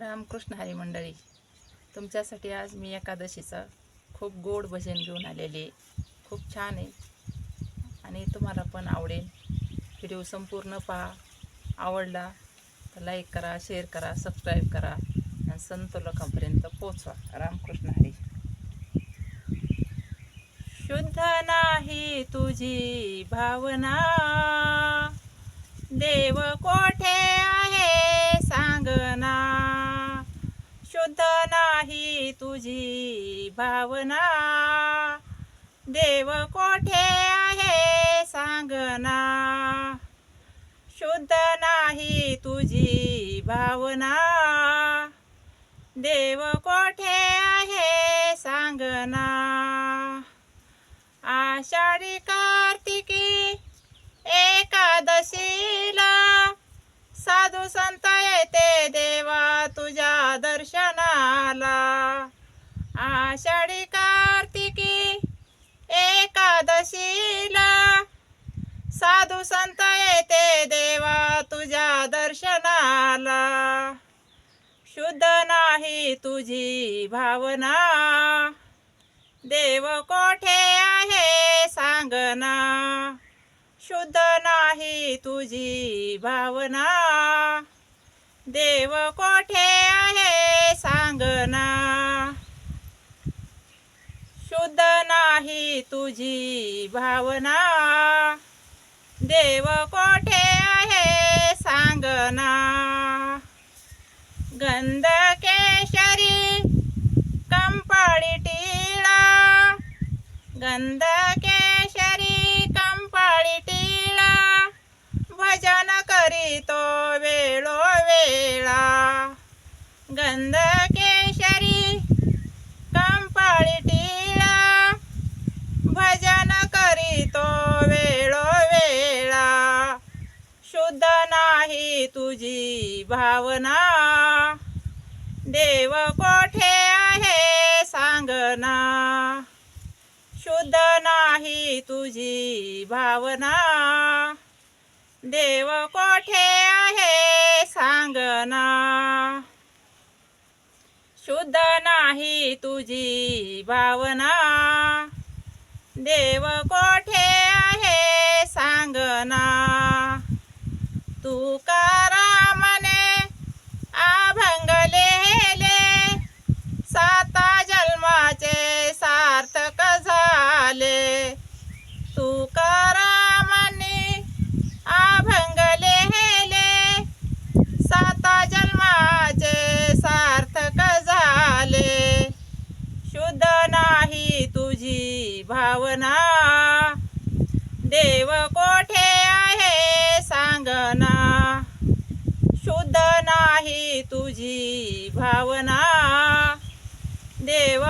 रामकृष्ण हरी मंडळी तुमच्यासाठी आज मी एकादशीचं खूप गोड भजन घेऊन आलेले आहे. खूप छान आहे. आणि तुम्हाला पण आवडेल. व्हिडिओ संपूर्ण पहा. आवडला तर लाईक करा शेअर करा सबस्क्राईब करा. आणि संत लोकांपर्यंत पोचवा रामकृष्ण हरी. शुद्ध नाही तुझी भावना. देव कोण तुझी भावना देव कोठे आहे सांगना? शुद्ध नाही तुझी भावना देव कोठे आहे सांगना? आषाढी का एकादशीला साधू संत येते देवा तुझ्या दर्शनाला. शुद्ध नाही तुझी भावना. देव कोठे आहे सांगना. शुद्ध नाही तुझी भावना. देव कोठे आहे सांगना. शुद्ध नाही तुझी भावना. देव कोठे आहे सांगना. गंध केशरी कंपाळी टिळा. गंध केशरी कंपाळी टिळा. भजन करीतो वेळो वेळा गंध के कंपाळी टिळा भजन करीतो वेळो वेळा शुद्ध नाही तुझी भावना. देव कोठे आहे सांगना शुद्ध नाही तुझी भावना. देव कोठे आहे सांगना शुद्ध नाही तुझी भावना. देव कोठे आहे सांगना तुकारामने आभंगलेले साता जन्माचे सार्थक झाले. तुकारामाने आभंगलेले साता जन्माचे सार्थक झाले. शुद्ध नाही तुझी भावना देव कोठे नाही तुझी भावना. देव